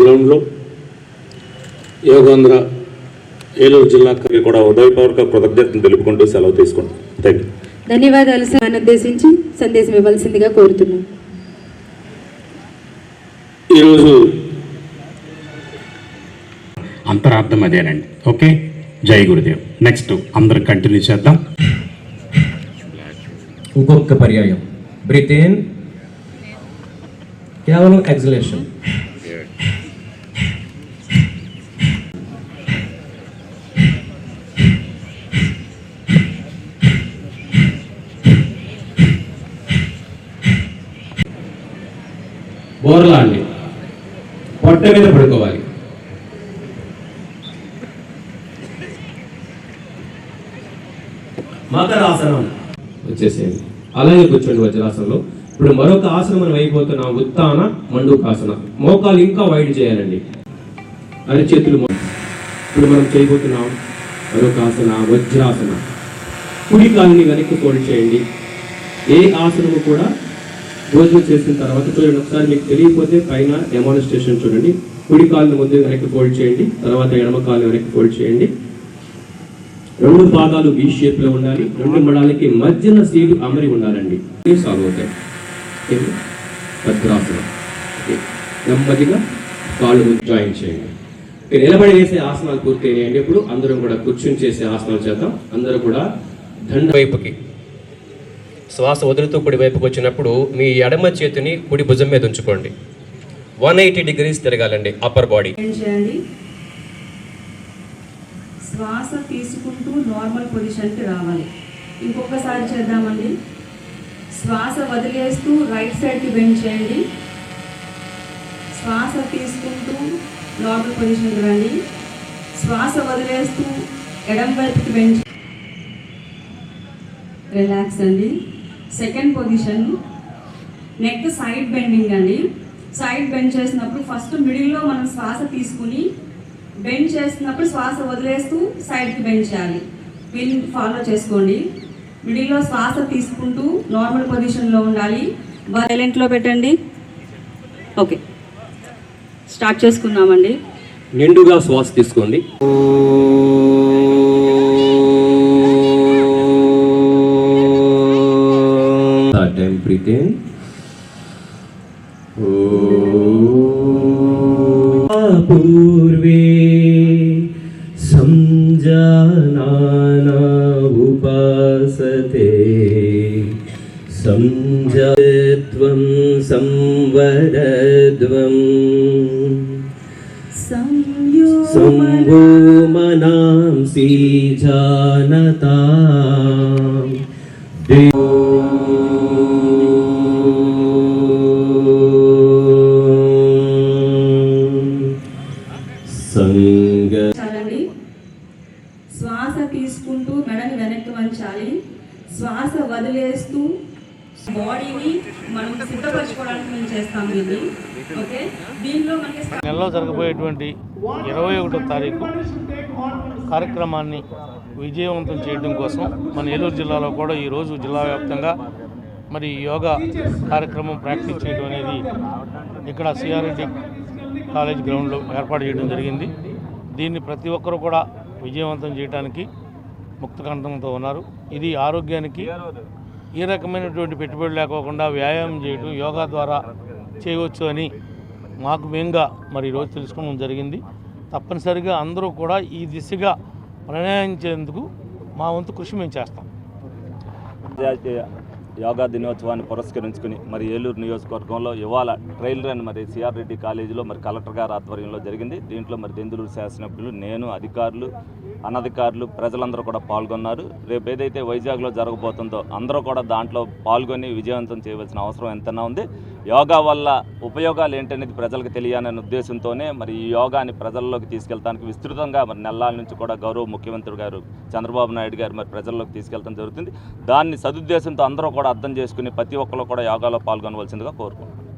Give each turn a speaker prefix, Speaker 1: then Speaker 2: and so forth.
Speaker 1: గ్రౌండ్లో యోగాంధ్ర ఏలూరు జిల్లాకి కూడా ఉదయపూర్వక కృతజ్ఞతలు తెలుపుకుంటూ సెలవు తీసుకుంటాం. థ్యాంక్ యూ
Speaker 2: ధన్యవాదాలు సార్. ఉద్దేశించి సందేశం ఇవ్వాల్సిందిగా కోరుతున్నాను
Speaker 1: ఈరోజు
Speaker 3: అంతరార్థం అదేనండి. ఓకే? జై గురుదేవ్. నెక్స్ట్ అందరు కంటిన్యూ చేద్దాం.
Speaker 4: ఇంకొక పర్యాయం. బ్రీత్ ఇన్ కేవలం ఎగ్జలేషన్ బోర్లా అండి పొట్ట మీద పడుకోవాలి. మకరాసనం వచ్చేసేది అలాగే కూర్చోండి వజ్రాసనంలో ఇప్పుడు మరొక ఆసనం మనం అయిపోతున్నాం ఉత్తాన మండూకాసన. మోకాలు ఇంకా వైడ్ చేయాలండి. అరిచేతులు ఇప్పుడు మనం చేయబోతున్నాం మరొక ఆసన వజ్రాసన. కుడి కాలుని వెనక్కి ఫోల్డ్ చేయండి. ఏ ఆసనము కూడా భోజనం చేసిన తర్వాత చూడండి ఒకసారి మీకు తెలియకపోతే పైన డెమాన్స్ట్రేషన్ చూడండి. కుడి కాలుని ముందు వెనక్కి ఫోల్డ్ చేయండి తర్వాత ఎడమ కాలు వెనక్కి ఫోల్డ్ చేయండి. రెండు పాదాలు వి షేప్లో ఉండాలి రెండు మడాలకి మధ్యన సీలు అమరి ఉండాలండి. సాల్వ్ అవుతాయి భద్రాసనం. నెమ్మదిగా కాళ్ళు జాయిన్ చేయండి. ఓకే, నిలబడి వేసే ఆసనాలు పూర్తి అయ్యాయండి ఇప్పుడు అందరం కూడా కూర్చుని చేసే ఆసనాలు చేద్దాం. అందరూ కూడా దండ వైపుకి. శ్వాస వదులుతూ కుడి వైపుకి వచ్చినప్పుడు మీ ఎడమ చేతిని కుడి భుజం మీద ఉంచుకోండి. వన్ ఎయిటీ డిగ్రీస్ తిరగాలండి అప్పర్ బాడీ.
Speaker 5: చేయండి? శ్వాస తీసుకుంటూ నార్మల్ పొజిషన్కి రావాలి. ఇంకొకసారి చేద్దామండి. శ్వాస వదిలేస్తూ రైట్ సైడ్కి బెండ్ చేయండి. శ్వాస తీసుకుంటూ నార్మల్ పొజిషన్కి రండి. శ్వాస వదిలేస్తూ ఎడం వైపుకి బెండ్ రిలాక్స్ అండి. Second position neck side bending అండి. సైడ్ బెండ్ చేసినప్పుడు ఫస్ట్ మిడిల్లో మనం శ్వాస తీసుకుని బెండ్ చేస్తున్నప్పుడు శ్వాస వదిలేస్తూ సైడ్కి బెండ్ చేయాలి. వీళ్ళని ఫాలో చేసుకోండి. మిడిల్లో శ్వాస తీసుకుంటూ నార్మల్ పొజిషన్లో ఉండాలి. సైలెంట్లో పెట్టండి. ఓకే స్టార్ట్ చేసుకుందామండి.
Speaker 4: నిండుగా శ్వాస తీసుకోండి. టైం పూర్వే समझाना उपासते समझत्वं संवरध्वं संवो
Speaker 5: मनांसि जानता। తీసుకుంటూ మెడని వెనక్కి వంచాలి. శ్వాస వదిలేస్తూ బాడీని మనం సిద్ధపరచుకోవడానికి మేము చేస్తాం దీన్ని ఓకే? దీనిలో మనకి
Speaker 6: నెలలో జరగబోయేటువంటి ఇరవై ఒకటో తారీఖు కార్యక్రమాన్ని విజయవంతం చేయడం కోసం మన ఏలూరు జిల్లాలో కూడా ఈరోజు జిల్లా వ్యాప్తంగా మరి యోగా కార్యక్రమం ప్రాక్టీస్ చేయడం అనేది ఇక్కడ సిఆర్ఎడ్డి కాలేజ్ గ్రౌండ్లో ఏర్పాటు చేయడం జరిగింది. దీన్ని ప్రతి ఒక్కరూ కూడా విజయవంతం చేయడానికి ముక్తకంఠంతో ఉన్నారు. ఇది ఆరోగ్యానికి ఏ రకమైనటువంటి పెట్టుబడి లేకోకుండా వ్యాయామం చేయడం యోగా ద్వారా చేయవచ్చు అని మాకు మేంగా మరి ఈరోజు తెలుసుకోవడం జరిగింది. తప్పనిసరిగా అందరూ కూడా ఈ దిశగా ప్రణయించేందుకు మా వంతు కృషి మేము చేస్తాం.
Speaker 7: యోగా దినోత్సవాన్ని పురస్కరించుకుని మరి ఏలూరు నియోజకవర్గంలో ఇవాళ ట్రైల్ రన్ మరి సిఆర్ రెడ్డి కాలేజీలో మరి కలెక్టర్ గారి ఆధ్వర్యంలో జరిగింది. దీంట్లో మరి దెందులూరు శాసనసభ్యులు నేను అధికారులు అనధికారులు ప్రజలందరూ కూడా పాల్గొన్నారు. రేపు ఏదైతే వైజాగ్లో జరగబోతుందో అందరూ కూడా దాంట్లో పాల్గొని విజయవంతం చేయవలసిన అవసరం ఎంతైనా ఉంది. యోగా వల్ల ఉపయోగాలు ఏంటనేది ప్రజలకు తెలియాలనే ఉద్దేశంతోనే మరి ఈ యోగాని ప్రజల్లోకి తీసుకెళ్తానికి విస్తృతంగా మరి నెల్లాల నుంచి కూడా గౌరవ ముఖ్యమంత్రి గారు చంద్రబాబు నాయుడు గారు మరి ప్రజల్లోకి తీసుకెళ్తాం జరుగుతుంది. దాన్ని సదుద్దేశంతో అందరూ కూడా అర్థం చేసుకుని ప్రతి ఒక్కరు కూడా యోగాలో పాల్గొనవలసిందిగా కోరుకుంటున్నాను